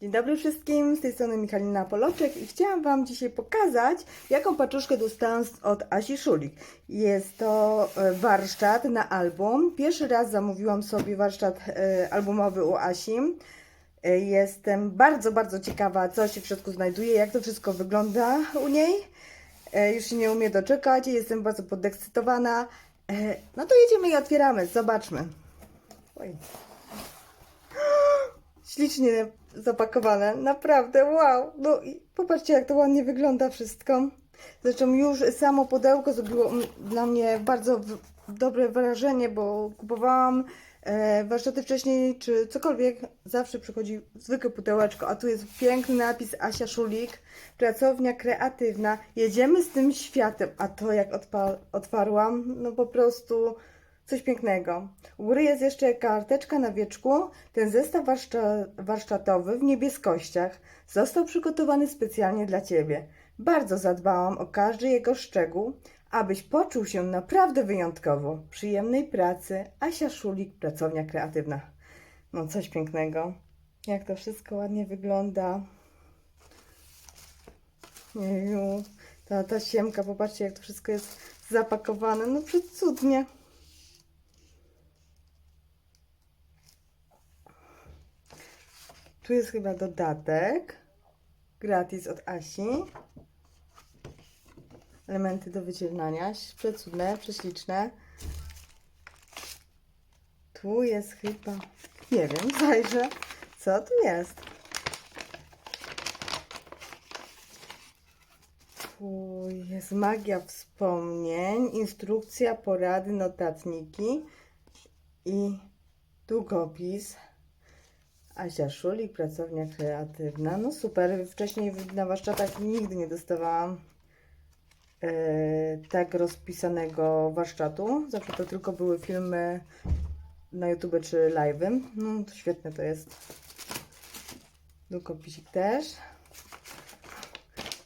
Dzień dobry wszystkim, z tej strony Michalina Poloczek i chciałam Wam dzisiaj pokazać, jaką paczuszkę dostałam od Asi Szulik. Jest to e, warsztat na album. Pierwszy raz zamówiłam sobie warsztat e, albumowy u Asi. E, Jestem bardzo, bardzo ciekawa, co się w środku znajduje, jak to wszystko wygląda u niej. Już się nie umie doczekać, jestem bardzo podekscytowana. No to jedziemy i otwieramy, zobaczmy. Oj ślicznie zapakowane. Naprawdę, wow. No i popatrzcie, jak to ładnie wygląda wszystko. Zresztą już samo pudełko zrobiło dla mnie bardzo dobre wrażenie, bo kupowałam e, warsztaty wcześniej, czy cokolwiek, zawsze przychodzi zwykłe pudełeczko, a tu jest piękny napis Asia Szulik, pracownia kreatywna. Jedziemy z tym światem, a to jak otwarłam, no po prostu coś pięknego. U góry jest jeszcze karteczka na wieczku. Ten zestaw warsztatowy w niebieskościach został przygotowany specjalnie dla Ciebie. Bardzo zadbałam o każdy jego szczegół, abyś poczuł się naprawdę wyjątkowo. Przyjemnej pracy, Asia Szulik, pracownia kreatywna. No coś pięknego. Jak to wszystko ładnie wygląda. Jeju, ta, ta siemka, popatrzcie jak to wszystko jest zapakowane. No przecudnie. Tu jest chyba dodatek. Gratis od Asi. Elementy do wyciernania. Przecudne, prześliczne. Tu jest chyba. Nie wiem, zajrzę. Co tu jest? Tu jest magia wspomnień, instrukcja, porady, notatniki i długopis. Asia Szulik, pracownia kreatywna. No super, wcześniej na warsztatach nigdy nie dostawałam e, tak rozpisanego warsztatu. Zawsze to tylko były filmy na YouTube czy live'y. No to świetne to jest. Długopisik też.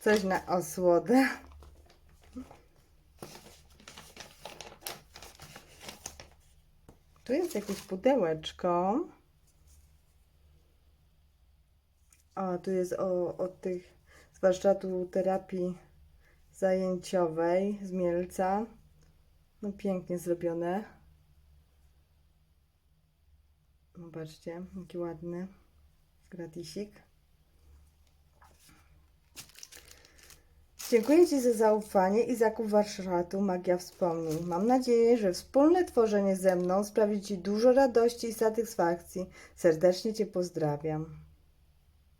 Coś na osłodę. Tu jest jakieś pudełeczko. A tu jest o, od tych z warsztatu terapii zajęciowej z Mielca. No pięknie zrobione. Zobaczcie, jaki ładny gratisik. Dziękuję Ci za zaufanie i zakup warsztatu Magia Wspomnień. Mam nadzieję, że wspólne tworzenie ze mną sprawi Ci dużo radości i satysfakcji. Serdecznie Cię pozdrawiam.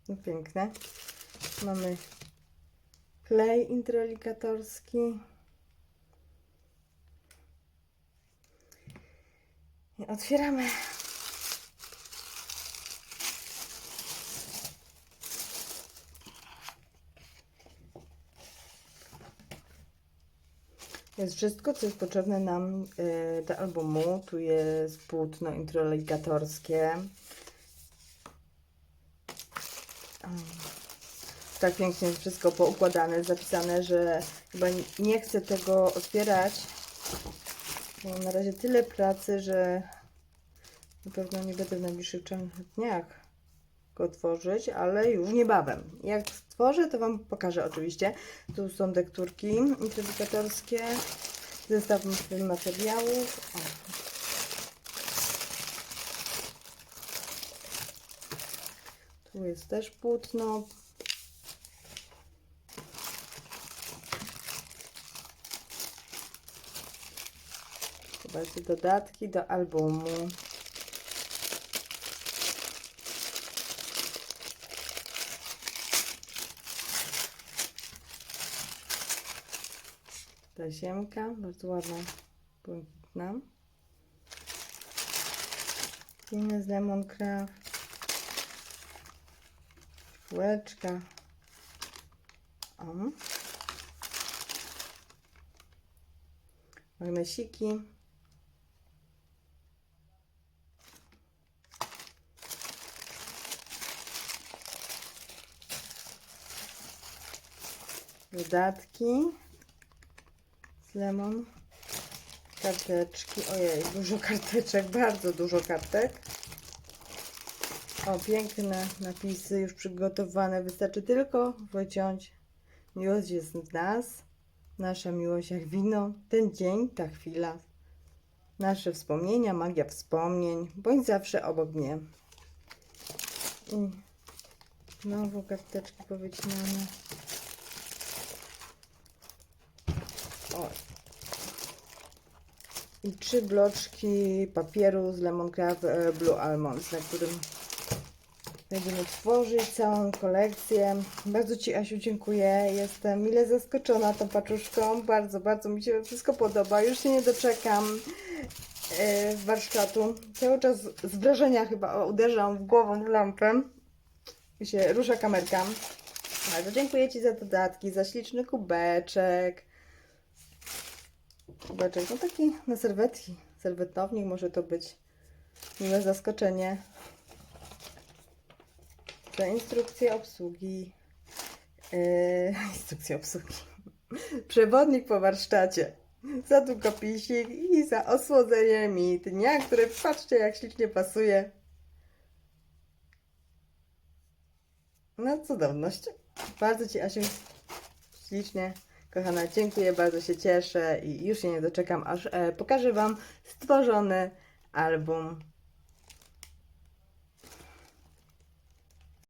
No piękne. Mamy klej introligatorski. I otwieramy. Jest wszystko, co jest potrzebne nam y, do albumu. Tu jest płótno introligatorskie. Tak pięknie jest wszystko poukładane, zapisane, że chyba nie chcę tego otwierać. Mam na razie tyle pracy, że na pewno nie będę w najbliższych dniach go otworzyć, ale już niebawem. Jak stworzę, to Wam pokażę oczywiście. Tu są dekturki intrydykatorskie, zestaw materiałów. O. Tu jest też płótno, Zobaczcie, dodatki do albumu. Ta ziemka, bardzo ładna, błękitna. Piny z Lemoncraft. Szkółeczka. O. Magnesiki. dodatki z lemon, karteczki, ojej, dużo karteczek, bardzo dużo kartek. O, piękne napisy już przygotowane. Wystarczy tylko wyciąć. Miłość jest w nas. Nasza miłość jak wino. Ten dzień, ta chwila. Nasze wspomnienia, magia wspomnień. Bądź zawsze obok mnie. I znowu karteczki powycinane. O. I trzy bloczki papieru z Lemongraph e, Blue Almonds, na którym będziemy tworzyć całą kolekcję. Bardzo Ci, Asiu, dziękuję. Jestem mile zaskoczona tą paczuszką. Bardzo, bardzo mi się wszystko podoba. Już się nie doczekam e, warsztatu. Cały czas z wrażenia chyba uderzam w głową w lampę. I się rusza kamerka. Bardzo dziękuję Ci za dodatki, za śliczny kubeczek. Kubeczek, no taki na serwetki. Serwetownik może to być miłe zaskoczenie. Za instrukcję obsługi. Yy, instrukcja obsługi. Przewodnik po warsztacie. Za długopisik i za osłodzenie mi dnia, które patrzcie jak ślicznie pasuje. No cudowność. Bardzo Ci Asiu ślicznie, kochana, dziękuję, bardzo się cieszę i już się nie doczekam, aż e, pokażę Wam stworzony album